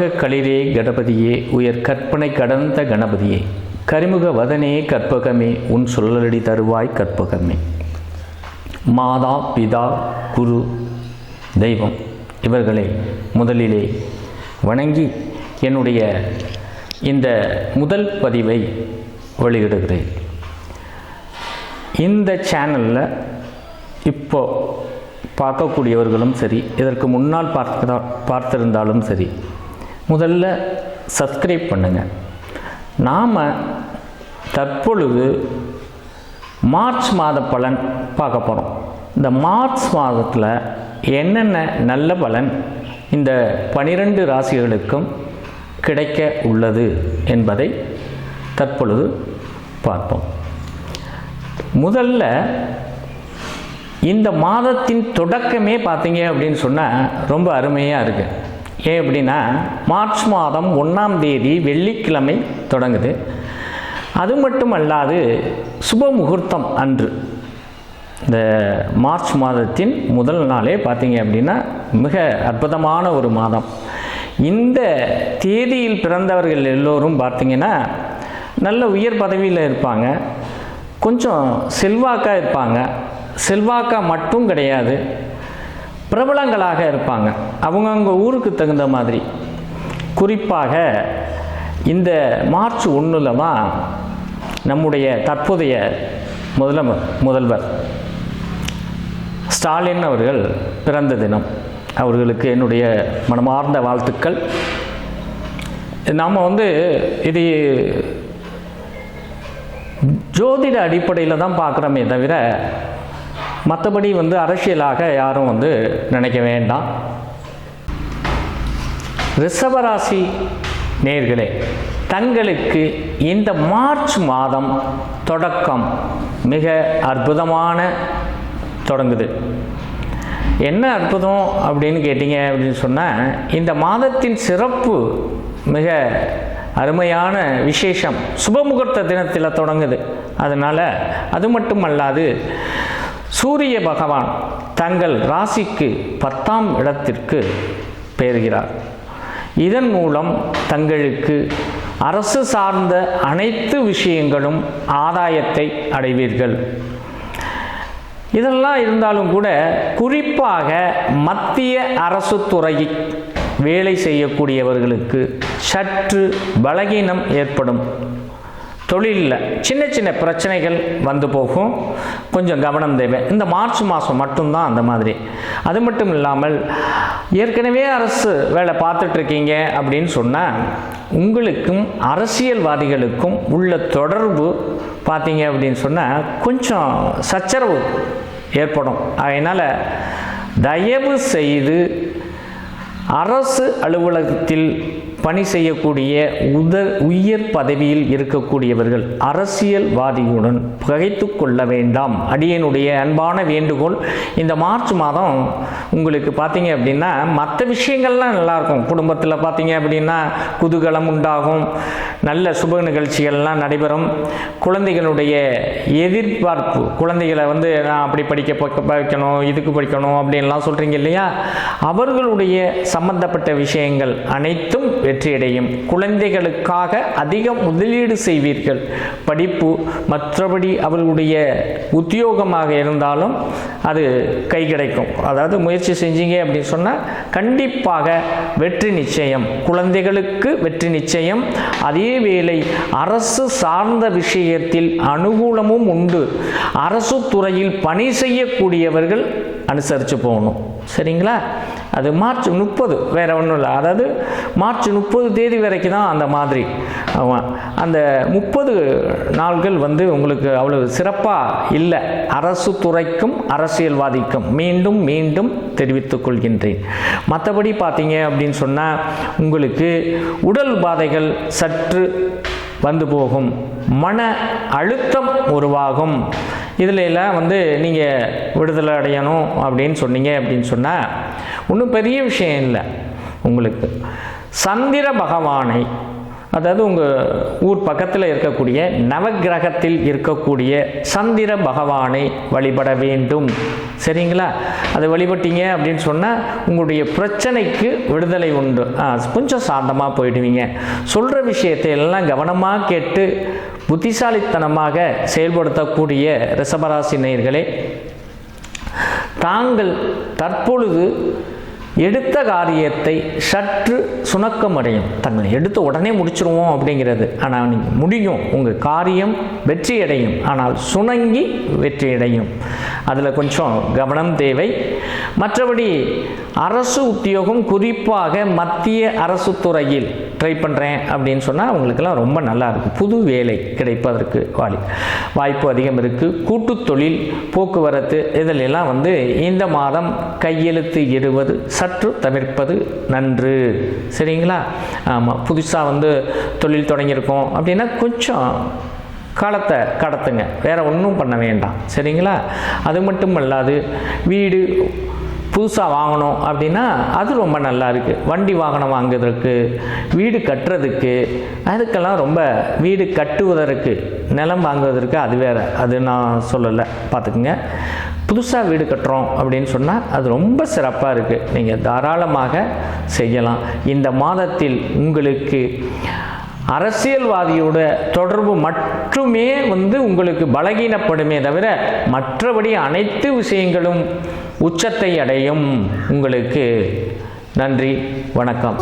கற்பக களிரே கணபதியே உயர் கற்பனை கடந்த கணபதியே. கரிமுக வதனே கற்பகமே உன் சொல்லலடி தருவாய் கற்பகமே. மாதா பிதா குரு தெய்வம் இவர்களை முதலிலே வணங்கி என்னுடைய இந்த முதல் பதிவை வெளியிடுகிறேன். இந்த சேனலில் இப்போ பார்க்கக்கூடியவர்களும் சரி இதற்கு முன்னால் பார்த்த பார்த்திருந்தாலும் சரி முதல்ல சப்ஸ்கிரைப் பண்ணுங்கள் நாம் தற்பொழுது மார்ச் மாத பலன் பார்க்க போகிறோம் இந்த மார்ச் மாதத்தில் என்னென்ன நல்ல பலன் இந்த பனிரெண்டு ராசிகளுக்கும் கிடைக்க உள்ளது என்பதை தற்பொழுது பார்ப்போம். முதல்ல இந்த மாதத்தின் தொடக்கமே பார்த்தீங்க அப்படின்னு சொன்னால் ரொம்ப அருமையாக இருக்குது ஏன் அப்படின்னா மார்ச் மாதம் ஒன்றாம் தேதி வெள்ளிக்கிழமை தொடங்குது. அது மட்டும் அல்லாது சுப முகூர்த்தம் அன்று. இந்த மார்ச் மாதத்தின் முதல் நாளே பார்த்தீங்க அப்படின்னா மிக அற்புதமான ஒரு மாதம். இந்த தேதியில் பிறந்தவர்கள் எல்லோரும் பார்த்தீங்கன்னா நல்ல உயர் பதவியில் இருப்பாங்க. கொஞ்சம் செல்வாக்காக இருப்பாங்க. செல்வாக்காக மட்டும் கிடையாது. பிரபலங்களாக இருப்பாங்க. அவங்கவுங்க ஊருக்கு தகுந்த மாதிரி. குறிப்பாக இந்த மார்ச் ஒன்றில் தான் நம்முடைய தற்போதைய முதல முதல்வர். ஸ்டாலின் அவர்கள் பிறந்த தினம். அவர்களுக்கு என்னுடைய மனமார்ந்த வாழ்த்துக்கள். நாம் வந்து இது ஜோதிட அடிப்படையில் தான் பார்க்குறோமே தவிர மற்றபடி வந்து அரசியலாக யாரும் வந்து நினைக்க வேண்டாம். ரிஷபராசி நேர்களே தங்களுக்கு இந்த மார்ச் மாதம் தொடக்கம் மிக அற்புதமான தொடங்குது. என்ன அற்புதம் அப்படின்னு கேட்டிங்க அப்படின்னு சொன்னால் இந்த மாதத்தின் சிறப்பு மிக அருமையான விசேஷம். சுபமுகூர்த்த தினத்தில் தொடங்குது. அதனால் அது மட்டும் அல்லாது சூரிய பகவான் தங்கள் ராசிக்கு பத்தாம் இடத்திற்கு பெறுகிறார் இதன் மூலம் தங்களுக்கு அரசு சார்ந்த அனைத்து விஷயங்களும் ஆதாயத்தை அடைவீர்கள். இதெல்லாம் இருந்தாலும் கூட குறிப்பாக மத்திய அரசு துறை வேலை செய்யக்கூடியவர்களுக்கு சற்று பலகீனம் ஏற்படும். தொழிலில். சின்ன சின்ன பிரச்சனைகள் வந்து போகும். கொஞ்சம் கவனம் தேவை. இந்த மார்ச் மாதம் மட்டும்தான் அந்த மாதிரி. அது மட்டும் இல்லாமல் ஏற்கனவே அரசு வேலை பார்த்துட்ருக்கீங்க அப்படின்னு சொன்னால் உங்களுக்கும் அரசியல்வாதிகளுக்கும் உள்ள தொடர்பு பார்த்தீங்க அப்படின்னு சொன்னால் கொஞ்சம் சச்சரவு ஏற்படும். அதனால் தயவு செய்து அரசு அலுவலகத்தில் பணி செய்யக்கூடிய உத உயர் பதவியில் இருக்கக்கூடியவர்கள் அரசியல்வாதியுடன் பகைத்து கொள்ள வேண்டாம். அடியனுடைய அன்பான வேண்டுகோள் இந்த மார்ச் மாதம் உங்களுக்கு பார்த்தீங்க அப்படின்னா மற்ற விஷயங்கள்லாம் நல்லாயிருக்கும். குடும்பத்தில் பார்த்தீங்க அப்படின்னா குதூகலம் உண்டாகும் நல்ல சுப நிகழ்ச்சிகள்லாம் நடைபெறும். குழந்தைகளுடைய எதிர்பார்ப்பு குழந்தைகளை வந்து நான் அப்படி படிக்க வைக்கணும் இதுக்கு படிக்கணும் அப்படின்லாம் சொல்கிறீங்க இல்லையா? அவர்களுடைய சம்பந்தப்பட்ட விஷயங்கள் அனைத்தும் வெற்றியடையும் குழந்தைகளுக்காக அதிக முதலீடு செய்வீர்கள். படிப்பு மற்றபடி அவர்களுடைய உத்தியோகமாக இருந்தாலும் அது கை கிடைக்கும். அதாவது முயற்சி செஞ்சீங்க அப்படின்னு சொன்னால் கண்டிப்பாக வெற்றி நிச்சயம். குழந்தைகளுக்கு வெற்றி நிச்சயம். அதே வேளை அரசு சார்ந்த விஷயத்தில் அனுகூலமும் உண்டு. அரசு துறையில் பணி செய்யக்கூடியவர்கள் அனுசரித்து போகணும். சரிங்களா? அது மார்ச் முப்பது வேறு ஒன்றும் இல்லை. அதாவது மார்ச் முப்பது தேதி வரைக்கும் தான் அந்த மாதிரி. ஆமாம் அந்த முப்பது நாள்கள் வந்து உங்களுக்கு அவ்வளவு சிறப்பாக இல்லை. அரசு துறைக்கும் அரசியல்வாதிக்கும் மீண்டும் மீண்டும் தெரிவித்துக் கொள்கின்றேன். மற்றபடி பார்த்தீங்க அப்படின்னு சொன்னால் உங்களுக்கு உடல் பாதைகள் சற்று வந்து போகும். மன அழுத்தம் உருவாகும். இதில் எல்லாம் வந்து நீங்கள் விடுதலை அடையணும் அப்படின்னு சொன்னீங்க அப்படின்னு சொன்னால் ஒன்றும் பெரிய விஷயம் இல்லை உங்களுக்கு. சந்திர பகவானை அதாவது உங்கள் ஊர் பக்கத்தில் இருக்கக்கூடிய நவக்கிரகத்தில் இருக்கக்கூடிய சந்திர பகவானை வழிபட வேண்டும். சரிங்களா? அதை வழிபட்டீங்க அப்படின்னு சொன்னால் உங்களுடைய பிரச்சனைக்கு விடுதலை உண்டு. ஆ, கொஞ்சம் சாந்தமாக போயிடுவீங்க. சொல்கிற விஷயத்தை எல்லாம் கவனமாக கேட்டு புத்திசாலித்தனமாக செயல்படுத்தக்கூடிய ரிஷபராசி நேயர்களே தாங்கள் தற்பொழுது எடுத்த காரியத்தை சற்று சுணக்கமடையும். தங்களை எடுத்து உடனே முடிச்சிருவோம் அப்படிங்கிறது. ஆனால் நீங்கள் முடியும். உங்கள் காரியம் வெற்றி அடையும் ஆனால் சுணங்கி வெற்றி அடையும் அதில் கொஞ்சம் கவனம் தேவை. மற்றபடி அரசு உத்தியோகம் குறிப்பாக மத்திய அரசு துறையில் ட்ரை பண்ணுறேன் அப்படின்னு சொன்னால் அவங்களுக்கெல்லாம் ரொம்ப நல்லா இருக்குது புது வேலை கிடைப்பதற்கு வாலி வாய்ப்பு அதிகம் இருக்குது கூட்டுத்தொழில் போக்குவரத்து இதிலெல்லாம் வந்து இந்த மாதம் கையெழுத்து இடுவது சற்று தவிர்ப்பது நன்று. சரிங்களா? ஆமாம் புதுசாக வந்து தொழில் தொடங்கியிருக்கோம் அப்படின்னா கொஞ்சம் காலத்தை கடத்துங்க. வேறு ஒன்றும் பண்ண வேண்டாம். சரிங்களா? அது மட்டும் அல்லாது வீடு புதுசாக வாங்கணும் அப்படின்னா அது ரொம்ப நல்லா இருக்குது வண்டி வாகனம் வாங்குறதுக்கு வீடு கட்டுறதுக்கு அதுக்கெல்லாம் ரொம்ப வீடு கட்டுவதற்கு நிலம் வாங்குவதற்கு அது வேறு. அது நான் சொல்லலை. பார்த்துக்குங்க. புதுசாக வீடு கட்டுறோம் அப்படின்னு சொன்னால் அது ரொம்ப சிறப்பாக இருக்குது நீங்கள் தாராளமாக செய்யலாம். இந்த மாதத்தில் உங்களுக்கு அரசியல்வாதியோட தொடர்பு மட்டுமே வந்து உங்களுக்கு பலகீனப்படுமே தவிர மற்றபடி அனைத்து விஷயங்களும் உச்சத்தை அடையும். உங்களுக்கு நன்றி. வணக்கம்.